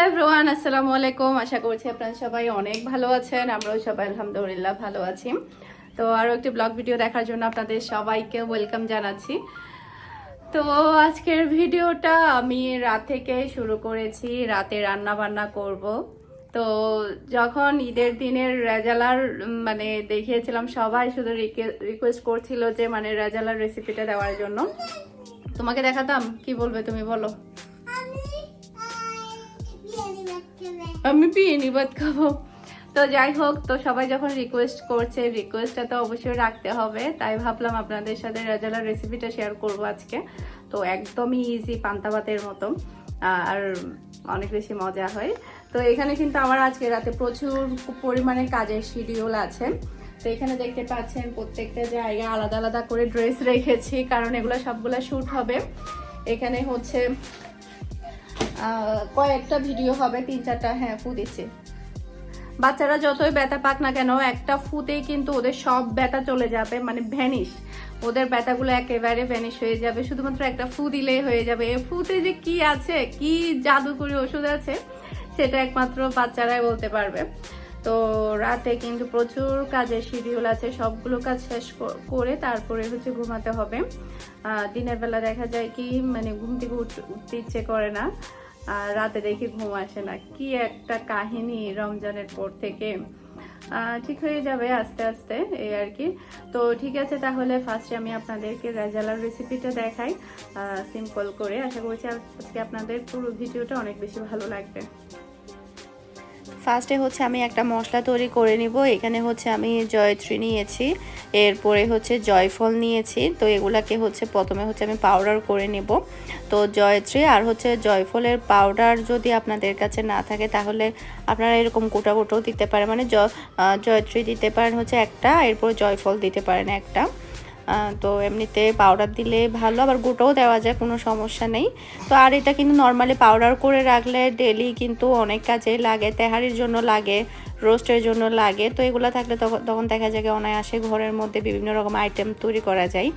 Hello everyone, আসসালামু আলাইকুম। আশা করছি আপনারা সবাই অনেক ভালো আছেন। আমরাও সবাই আলহামদুলিল্লাহ ভালো আছি। তো আরও একটি ব্লগ ভিডিও দেখার জন্য আপনাদের সবাইকে ওয়েলকাম জানাচ্ছি। তো আজকের ভিডিওটা আমি রাত থেকে শুরু করেছি, রাতে রান্না বান্না করব। তো যখন ঈদের দিনের রেজালার মানে দেখিয়েছিলাম, সবাই শুধু রিকোয়েস্ট করছিল যে মানে রেজালার রেসিপিটা দেওয়ার জন্য। তোমাকে দেখাতাম? কি বলবে তুমি বলো? আমি বিরিয়ানি ভাত খাব। তো যাই হোক, তো সবাই যখন রিকোয়েস্ট করছে রিকোয়েস্টটা তো অবশ্যই রাখতে হবে। তাই ভাবলাম আপনাদের সাথে রাজালার রেসিপিটা শেয়ার করব আজকে। তো একদমই ইজি পান্তা ভাতের মতো আর অনেক বেশি মজা হয়। তো এখানে কিন্তু আমার আজকে রাতে প্রচুর পরিমাণে কাজের শিডিউল আছে। তো এখানে দেখতে পাচ্ছেন, প্রত্যেকটা জায়গায় আলাদা আলাদা করে ড্রেস রেখেছি, কারণ এগুলো সবগুলো শ্যুট হবে। এখানে হচ্ছে কয়েকটা ভিডিও হবে তিন চারটা হ্যাঁ ফু দিচ্ছে। বাচ্চারা যতই ব্যথা পাক না কেন, একটা ফুতেই কিন্তু ওদের সব ব্যথা চলে যাবে মানে ভ্যানিশ ওদের ব্যথাগুলো একেবারে ভ্যানিশ হয়ে যাবে, শুধুমাত্র একটা ফু দিলেই হয়ে যাবে। এ ফুতে যে কি আছে, কি জাদুকরি ওষুধ আছে, সেটা একমাত্র বাচ্চারাই বলতে পারবে। তো রাতে কিন্তু প্রচুর কাজের শিডিউল আছে, সবগুলো কাজ শেষ করে তারপরে হচ্ছে ঘুমাতে হবে। দিনের বেলা দেখা যায় কি মানে ঘুম থেকে উঠ- উঠতে ইচ্ছে করে না। আর রাতে দেখি ঘুম আসে না। কি একটা কাহিনী রমজানের পর থেকে। ঠিক হয়ে যাবে আস্তে আস্তে এই আর কি। তো ঠিক আছে, তাহলে ফার্স্টে আমি আপনাদেরকে রেজালার রেসিপিটা দেখাই সিম্পল করে। আশা করছি আজকে আপনাদের পুরো ভিডিওটা অনেক বেশি ভালো লাগবে। ফার্স্টে হচ্ছে আমি একটা মশলা তৈরি করে নিব। এখানে হচ্ছে আমি জয়ত্রী নিয়েছি। এরপরে হচ্ছে জয়ফল নিয়েছি। তো এগুলাকে হচ্ছে প্রথমে হচ্ছে আমি পাউডার করে নেব। তো জয়ত্রী আর হচ্ছে জয়ফলের পাউডার যদি আপনাদের কাছে না থাকে, তাহলে আপনারা এরকম গোটা গোটাও দিতে পারেন। মানে জয়ত্রী দিতে পারেন হচ্ছে একটা, এরপর জয়ফল দিতে পারেন একটা। তো এমনিতে পাউডার দিলে ভালো, আবার গোটাও দেওয়া যায়, কোনো সমস্যা নেই। তো আর এটা কিন্তু নর্মালি পাউডার করে রাখলে ডেলি কিন্তু অনেক কাজে লাগে, তেহারির জন্য লাগে রোস্টের জন্য লাগে। তো এগুলো থাকলে তখন তখন দেখা যায় অনায়াসে ঘরের মধ্যে বিভিন্ন রকম আইটেম তৈরি করা যায়।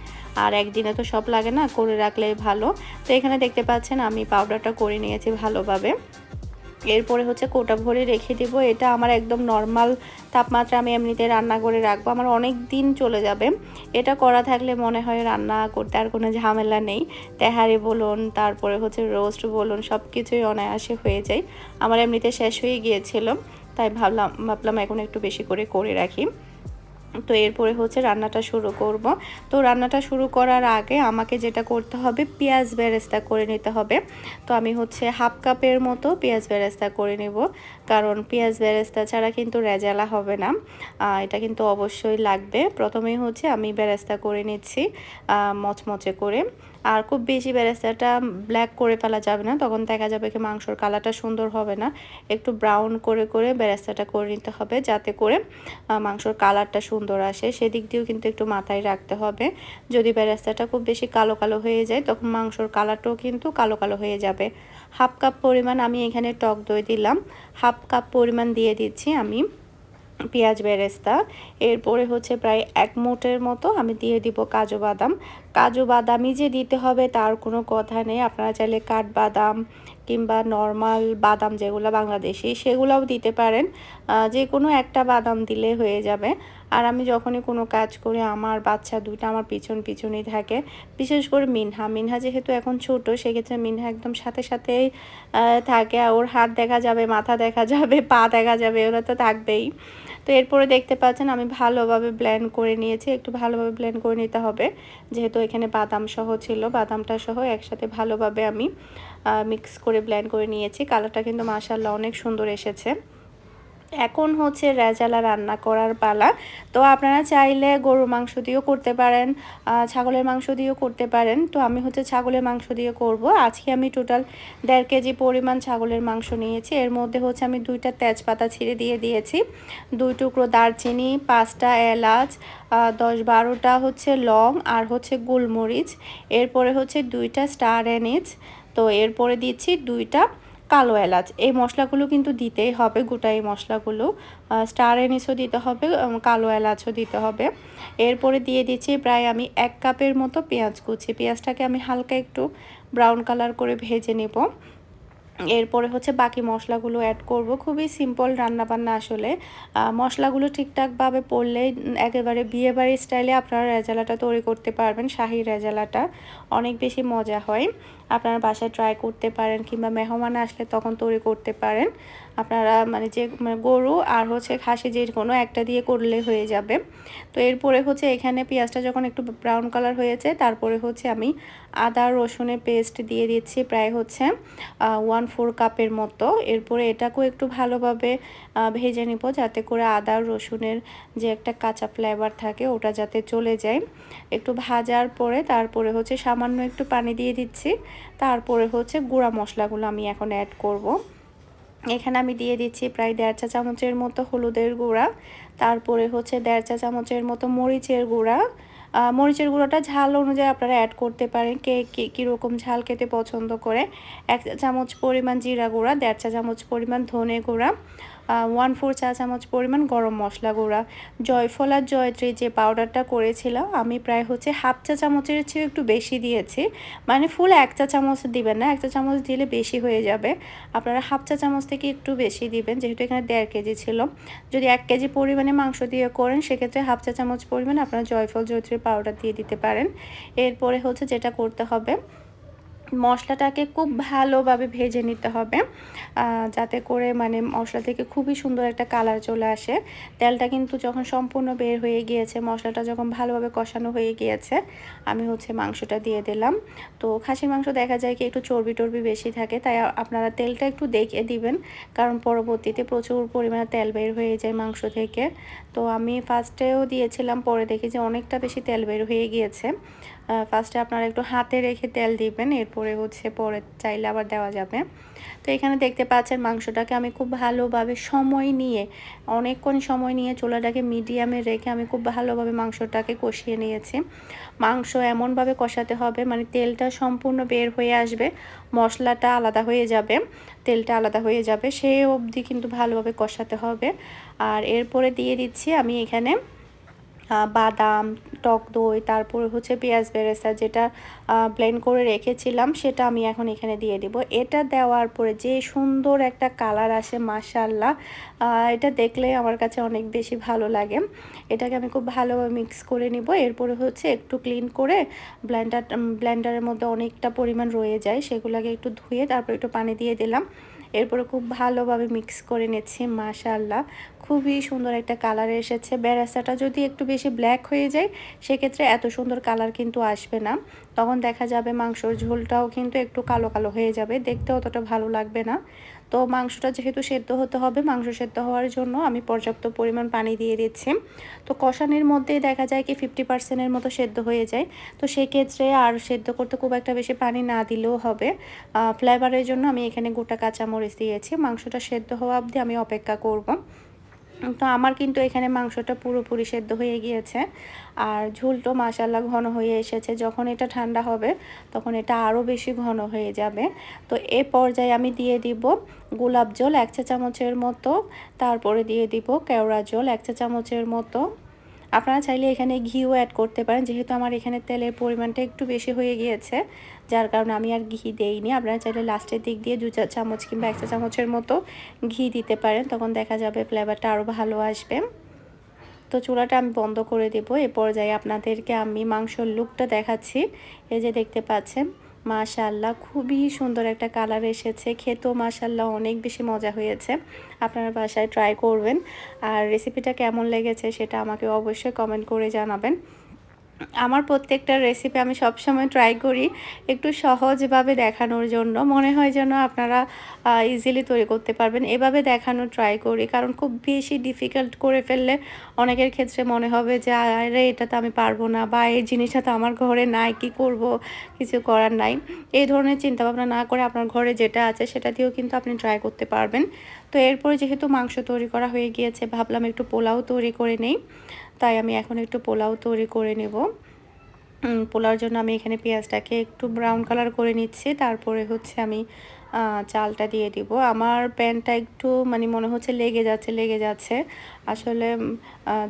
আর একদিনে তো সব লাগে না, করে রাখলে ভালো। তো এখানে দেখতে পাচ্ছেন আমি পাউডারটা করে নিয়েছি ভালোভাবে। এরপরে হচ্ছে কোটা ভরে রেখে দেবো। এটা আমার একদম নর্মাল তাপমাত্রা আমি এমনিতে রান্না করে রাখব। আমার অনেক দিন চলে যাবে। এটা করা থাকলে মনে হয় রান্না করতে আর কোনো ঝামেলা নেই। তেহারি বলুন, তারপরে হচ্ছে রোস্ট বলুন সব কিছুই অনায়াসে হয়ে যায়। আমার এমনিতে শেষ হয়ে গিয়েছিল, তাই ভাবলাম ভাবলাম এখন একটু বেশি করে করে রাখি। তো এরপরে হচ্ছে রান্নাটা শুরু করব। তো রান্নাটা শুরু করার আগে আমাকে যেটা করতে হবে, পেঁয়াজ বেরেস্তা করে নিতে হবে। তো আমি হচ্ছে হাফ কাপের মতো পেঁয়াজ বেরেস্তা করে নেব। কারণ পেঁয়াজ বেরেস্তা ছাড়া কিন্তু রেজালা হবে না। এটা কিন্তু অবশ্যই লাগবে। প্রথমেই হচ্ছে আমি বেরেস্তা করে নিচ্ছি মচমচে করে। আর খুব বেশি বেরেস্তাটা ব্ল্যাক করে ফেলা যাবে না। তখন দেখা যাবে কি মাংসর কালারটা সুন্দর হবে না। একটু ব্রাউন করে করে বেরেস্তাটা করে নিতে হবে যাতে করে মাংসর কালারটা সুন্দর আসে। সেদিক দিয়েও কিন্তু একটু মাথায় রাখতে হবে। যদি বেরেস্তাটা খুব বেশি কালো কালো হয়ে যায়, তখন মাংসর কালারটাও কিন্তু কালো কালো হয়ে যাবে। হাফ কাপ পরিমাণ আমি এখানে টক দই দিলাম। হাফ কাপ পরিমাণ দিয়ে দিচ্ছি আমি পেঁয়াজ বেরেস্তা এরপরে হচ্ছে প্রায় এক মুটের মতো আমি দিয়ে দিব কাজু বাদাম। কাজু বাদামই যে দিতে হবে, তার কোনো কথা নেই। আপনারা চাইলে কাঠবাদাম কিংবা নর্মাল বাদাম যেগুলো বাংলাদেশি, সেগুলোও দিতে পারেন। যে কোনো একটা বাদাম দিলে হয়ে যাবে। আর আমি যখনই কোনো কাজ করি, আমার বাচ্চা দুইটা আমার পিছন পিছনই থাকে। বিশেষ করে মিনহা মিনহা যেহেতু এখন ছোট, সেক্ষেত্রে মিনহা একদম সাথে সাথেই থাকে। ওর হাত দেখা যাবে, মাথা দেখা যাবে, পা দেখা যাবে, ওরা তো থাকবেই। তো এরপরে দেখতে পাচ্ছেন আমি ভালোভাবে ব্ল্যান্ড করে নিয়েছি, একটু ভালোভাবে ব্ল্যান্ড করে নিতে হবে। যেহেতু এখানে বাদাম সহ ছিল, বাদামটা সহ একসাথে ভালোভাবে আমি মিক্স করে ব্ল্যান্ড করে নিয়েছি। কালারটা কিন্তু মাসাল্লাহ অনেক সুন্দর এসেছে। এখন হচ্ছে রেজালা রান্না করার পালা। তো আপনারা চাইলে গরুর মাংস দিয়েও করতে পারেন ছাগলের মাংস দিয়েও করতে পারেন। তো আমি হচ্ছে ছাগলের মাংস দিয়ে করব। আজকে আমি টোটাল দেড় কেজি পরিমাণ ছাগলের মাংস নিয়েছি। এর মধ্যে হচ্ছে আমি দুইটা তেজপাতা ছিঁড়ে দিয়ে দিয়েছি। দুই টুকরো দারচিনি, পাঁচটা এলাচ দশ বারোটা হচ্ছে লং আর হচ্ছে গোলমরিচ। এরপরে হচ্ছে দুইটা স্টার এনিচ তো এরপরে দিচ্ছি দুইটা কালো এলাচ। এই মশলাগুলো কিন্তু দিতেই হবে, গোটা এই মশলাগুলো। স্টার এনিসও দিতে হবে কালো এলাচও দিতে হবে। এরপরে দিয়ে দিচ্ছি প্রায় আমি এক কাপের মতো পেঁয়াজ কুচি। পেঁয়াজটাকে আমি হালকা একটু ব্রাউন কালার করে ভেজে নেব। এরপরে হচ্ছে বাকি মশলাগুলো অ্যাড করব। খুবই সিম্পল রান্নাবান্না আসলে। মশলাগুলো ঠিকঠাকভাবে পড়লে একেবারে বিয়েবাড়ি স্টাইলে আপনারা রেজালাটা তৈরি করতে পারবেন, শাহি রেজালাটা। অনেক বেশি মজা হয়। আপনারা বাসায় ট্রাই করতে পারেন কিংবা মেহমান আসলে তখন তৈরি করতে পারেন। আপনারা মানে যে মানে গরু আর হচ্ছে খাসি যে কোনো একটা দিয়ে করলে হয়ে যাবে। তো এরপরে হচ্ছে এখানে পেঁয়াজটা যখন একটু ব্রাউন কালার হয়েছে, তারপরে হচ্ছে আমি আদা, রসুনের পেস্ট দিয়ে দিচ্ছি প্রায় হচ্ছে ওয়ান ফোর কাপের মতো। এরপরে এটাকেও একটু ভালোভাবে ভেজে নিব যাতে করে আদা, রসুনের যে একটা কাঁচা ফ্লেভার থাকে ওটা যাতে চলে যায়। একটু ভাজার পরে তারপরে হচ্ছে সামান্য একটু পানি দিয়ে দিচ্ছি। তারপরে হচ্ছে গুঁড়া মশলাগুলো আমি এখন অ্যাড করব। এখানে আমি দিয়ে দিচ্ছি প্রায় দেড় চা চামচের মতো হলুদের গুঁড়া, তারপরে হচ্ছে দেড় চা চামচের মতো মরিচের গুঁড়া। মরিচের গুঁড়োটা ঝাল অনুযায়ী আপনারা অ্যাড করতে পারেন, কে, কী, কীরকম ঝাল খেতে পছন্দ করে। এক চামচ পরিমাণ জিরা গুঁড়া, দেড় চা চামচ পরিমাণ ধনে গুঁড়া। ওয়ান ফোর চা চামচ পরিমাণ গরম মশলা গুঁড়া। জয়ফল আর জয়ত্রী যে পাউডারটা করেছিলাম, আমি প্রায় হচ্ছে হাফ চা চামচের চেয়ে একটু বেশি দিয়েছি। মানে ফুল এক চা চামচ দিবেন না, এক চা চামচ দিলে বেশি হয়ে যাবে। আপনারা হাফ চা চামচ থেকে একটু বেশি দিবেন, যেহেতু এখানে দেড় কেজি ছিল। যদি এক কেজি পরিমাণে মাংস দিয়ে করেন, সেক্ষেত্রে হাফ চা চামচ পরিমাণ আপনারা জয়ফল, জয়ত্রীর পাউডার দিয়ে দিতে পারেন। এরপরে হচ্ছে যেটা করতে হবে মশলাটাকে খুব ভালোভাবে ভেজে নিতে হবে যাতে করে মানে মশলা থেকে খুবই সুন্দর একটা কালার চলে আসে। তেলটা কিন্তু যখন সম্পূর্ণ বের হয়ে গিয়েছে, মশলাটা যখন ভালোভাবে কষানো হয়ে গিয়েছে, আমি হচ্ছে মাংসটা দিয়ে দিলাম। তো খাসির মাংস দেখা যায় কি একটু চর্বি টর্বি বেশি থাকে, তাই আপনারা তেলটা একটু দেখে দিবেন, কারণ পরবর্তীতে প্রচুর পরিমাণে তেল বের হয়ে যায় মাংস থেকে। তো আমি ফার্স্টেও দিয়েছিলাম, পরে দেখি যে অনেকটা বেশি তেল বের হয়ে গিয়েছে। ফার্স্টে আপনারা একটু হাতে রেখে তেল দিবেন, এরপরে হচ্ছে পরে চাইলে আবার দেওয়া যাবে। তো এখানে দেখতে পাচ্ছেন মাংসটাকে আমি খুব ভালোভাবে সময় নিয়ে, অনেকক্ষণ সময় নিয়ে চুলাটাকে মিডিয়ামে রেখে আমি খুব ভালোভাবে মাংসটাকে কষিয়ে নিয়েছি। মাংস এমনভাবে কষাতে হবে মানে তেলটা সম্পূর্ণ বের হয়ে আসবে, মশলাটা আলাদা হয়ে যাবে, তেলটা আলাদা হয়ে যাবে, সে অবধি কিন্তু ভালোভাবে কষাতে হবে। আর এরপরে দিয়ে দিচ্ছি আমি এখানে বাদাম, টক দই, তারপর হচ্ছে পেঁয়াজ বেরেস্তা যেটা ব্লেন্ড করে রেখেছিলাম, সেটা আমি এখন এখানে দিয়ে দিব। এটা দেওয়ার পরে যে সুন্দর একটা কালার আসে মাশাল্লাহ এটা দেখলে আমার কাছে অনেক বেশি ভালো লাগে। এটাকে আমি খুব ভালোভাবে মিক্স করে নিব। এরপরে হচ্ছে একটু ক্লিন করে ব্লেন্ডার ব্লেন্ডারের মধ্যে অনেকটা পরিমাণ রয়ে যায়, সেগুলোকে একটু ধুয়ে তারপর একটু পানি দিয়ে দিলাম। এরপরে খুব ভালোভাবে মিক্স করে নিচ্ছি মাশাল্লাহ খুবই সুন্দর একটা কালার এসেছে। বেরাস্তাটা যদি একটু বেশি ব্ল্যাক হয়ে যায়, সেক্ষেত্রে এত সুন্দর কালার কিন্তু আসবে না। তখন দেখা যাবে মাংসর ঝোলটাও কিন্তু একটু কালো কালো হয়ে যাবে। দেখতে অতটা ভালো লাগবে না। তো মাংসটা যেহেতু সেদ্ধ হতে হবে, মাংস সেদ্ধ হওয়ার জন্য আমি পর্যাপ্ত পরিমাণ পানি দিয়ে দিচ্ছি। তো কষানির মধ্যে দেখা যায় কি ফিফটি পার্সেন্টের মতো সেদ্ধ হয়ে যায়। তো সেক্ষেত্রে আর সেদ্ধ করতে খুব একটা বেশি পানি না দিলেও হবে। ফ্লেভারের জন্য আমি এখানে গোটা কাঁচামরিচ দিয়েছি। মাংসটা সেদ্ধ হওয়া অবধি আমি অপেক্ষা করব। তো আমার কিন্তু এখানে মাংসটা পুরোপুরি সেদ্ধ হয়ে গিয়েছে। আর ঝোলটো মাসাল্লা ঘন হয়ে এসেছে। যখন এটা ঠান্ডা হবে, তখন এটা আরও বেশি ঘন হয়ে যাবে। তো এ পর্যায়ে আমি দিয়ে দিব গোলাপ জল এক চা চামচের মতো। তারপরে দিয়ে দিব কেওড়া জল এক চা চামচের মতো। আপনারা চাইলে এখানে ঘিও অ্যাড করতে পারেন। যেহেতু আমার এখানে তেলের পরিমাণটা একটু বেশি হয়ে গিয়েছে, যার কারণে আমি আর ঘি দেইনি। আপনারা চাইলে লাস্টের দিক দিয়ে দু চার চামচ কিংবা এক চামচের মতো ঘি দিতে পারেন, তখন দেখা যাবে ফ্লেভারটা আরও ভালো আসবে। তো চুলাটা আমি বন্ধ করে দেব। এ পর্যায়ে আপনাদেরকে আমি মাংসর লুকটা দেখাচ্ছি। এই যে দেখতে পাচ্ছেন মাশাল্লাহ খুবই সুন্দর একটা কালার এসেছে। খেতেও মাশাল্লাহ অনেক বেশি মজা হয়েছে। আপনারা বাসায় ট্রাই করবেন। আর রেসিপিটা কেমন লেগেছে সেটা আমাকে অবশ্যই কমেন্ট করে জানাবেন। আমার প্রত্যেকটা রেসিপি আমি সবসময় ট্রাই করি একটু সহজভাবে দেখানোর জন্য। মনে হয় যেন আপনারা ইজিলি তৈরি করতে পারবেন। এভাবে দেখানোর ট্রাই করি, কারণ খুব বেশি ডিফিকাল্ট করে ফেললে অনেকের ক্ষেত্রে মনে হবে যে, আরে, এটা তো আমি পারব না বা, এই জিনিসটা তো আমার ঘরে নাই, কি করব? কিছু করার নাই। এই ধরনের চিন্তাভাবনা না করে আপনার ঘরে যেটা আছে, সেটা দিয়েও কিন্তু আপনি ট্রাই করতে পারবেন। তো এরপরে যেহেতু মাংস তৈরি করা হয়ে গিয়েছে, ভাবলাম একটু পোলাও তৈরি করে নেই। তাই আমি এখন একটু পোলাও তৈরি করে নেব। পোলাওর জন্য আমি এখানে পেঁয়াজটাকে একটু ব্রাউন কালার করে নিচ্ছি। তারপরে হচ্ছে আমি চালটা দিয়ে দিব। আমার প্যানটা একটু মানে মনে হচ্ছে লেগে যাচ্ছে লেগে যাচ্ছে। আসলে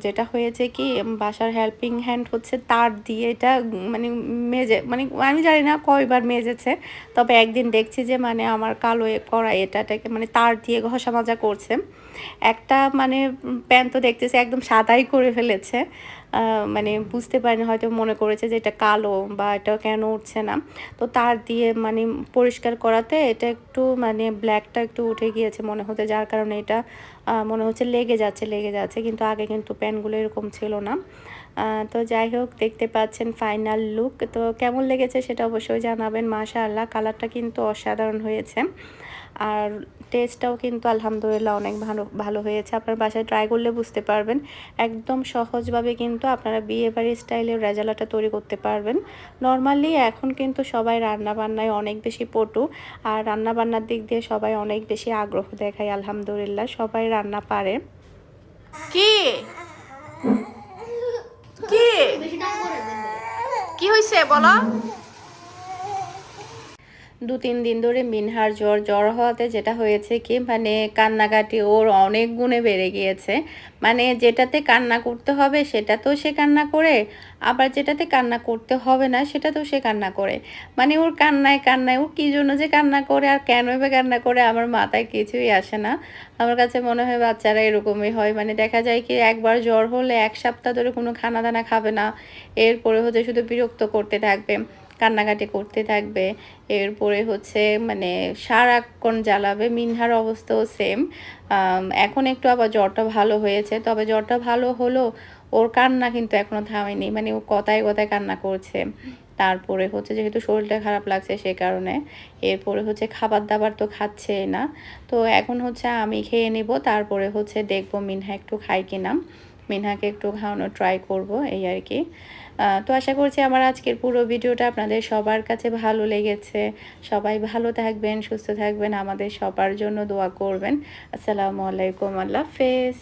যেটা হয়েছে কি বাসার হেল্পিং হ্যান্ড হচ্ছে তার দিয়ে এটা মানে মেজে মানে আমি জানি না কয়বার মেজেছে, তবে একদিন দেখছি যে মানে আমার কালো করা এটাটাকে মানে তার দিয়ে ঘষা মাজা করছে। একটা মানে প্যান তো দেখতেছি একদম সাদাই করে ফেলেছে। মানে বুঝতে পারিনি, হয়তো মনে করেছে যে এটা কালো বা এটা কেন উঠছে না। তো তার দিয়ে মানে পরিষ্কার করাতে এটা একটু মানে ব্ল্যাকটা একটু উঠে গিয়েছে মনে হতে যার কারণে এটা মনে হচ্ছে লেগে যাচ্ছে লেগে যাচ্ছে, কিন্তু আগে কিন্তু প্যান্টগুলো এরকম ছিল না। তো যাই হোক, দেখতে পাচ্ছেন ফাইনাল লুক তো কেমন লেগেছে সেটা অবশ্যই জানাবেন। মাশাআল্লাহ কালারটা কিন্তু অসাধারণ হয়েছে। আর টেস্টটাও কিন্তু আলহামদুলিল্লাহ অনেক ভালো ভালো হয়েছে। আপনার বাসায় ট্রাই করলে বুঝতে পারবেন। একদম সহজভাবে কিন্তু আপনারা বিয়ে বাড়ির স্টাইলের রেজালাটা তৈরি করতে পারবেন। নর্মালি এখন কিন্তু সবাই রান্না বান্নায় অনেক বেশি পটু আর রান্না বান্নার দিক দিয়ে সবাই অনেক বেশি আগ্রহ দেখায় আলহামদুলিল্লাহ, সবাই রান্না পারে। কি? কি? কি হয়েছে বলো? দু তিন দিন ধরে মিনহার জ্বর জ্বর হওয়াতে যেটা হয়েছে কি মানে কান্নাকাটি ওর অনেক গুণে বেড়ে গিয়েছে। মানে যেটাতে কান্না করতে হবে সেটা তো সে কান্না করে, আবার যেটাতে কান্না করতে হবে না সেটা তো সে কান্না করে। মানে ওর কান্নায় কান্নায় ও কী জন্য যে কান্না করে আর কেন কান্না করে আমার মাথায় কিছুই আসে না। আমার কাছে মনে হয় বাচ্চারা এরকমই হয়। মানে দেখা যায় কি, একবার জ্বর হলে এক সপ্তাহ ধরে কোনো খানা দানা খাবে না। এরপরে হচ্ছে শুধু বিরক্ত করতে থাকবে। কান্নাকাটি করতে থাকবে। এরপরে হচ্ছে মানে সারাক্ষণ জ্বালাবে। মিনহার অবস্থাও সেম এখন একটু আবার জ্বরটা ভালো হয়েছে। তবে জ্বরটা ভালো হলো, ওর কান্না কিন্তু এখনও থামেনি। মানে ও কথায় কথায় কান্না করছে। তারপরে হচ্ছে যেহেতু শরীরটা খারাপ লাগছে সে কারণে, এরপরে হচ্ছে খাবার দাবার তো খাচ্ছে না। তো এখন হচ্ছে আমি খেয়ে নেব, তারপরে হচ্ছে দেখব মিনহা একটু খাই কিনা। মিনহাকে একটু খাওয়ানোর ট্রাই করব, এই আর কি। তো আশা করছি আমার আজকের পুরো ভিডিওটা আপনাদের সবার কাছে ভালো লেগেছে। সবাই ভালো থাকবেন, সুস্থ থাকবেন, আমাদের সবার জন্য দোয়া করবেন। আসসালামু আলাইকুম, আল্লাহ হাফেজ।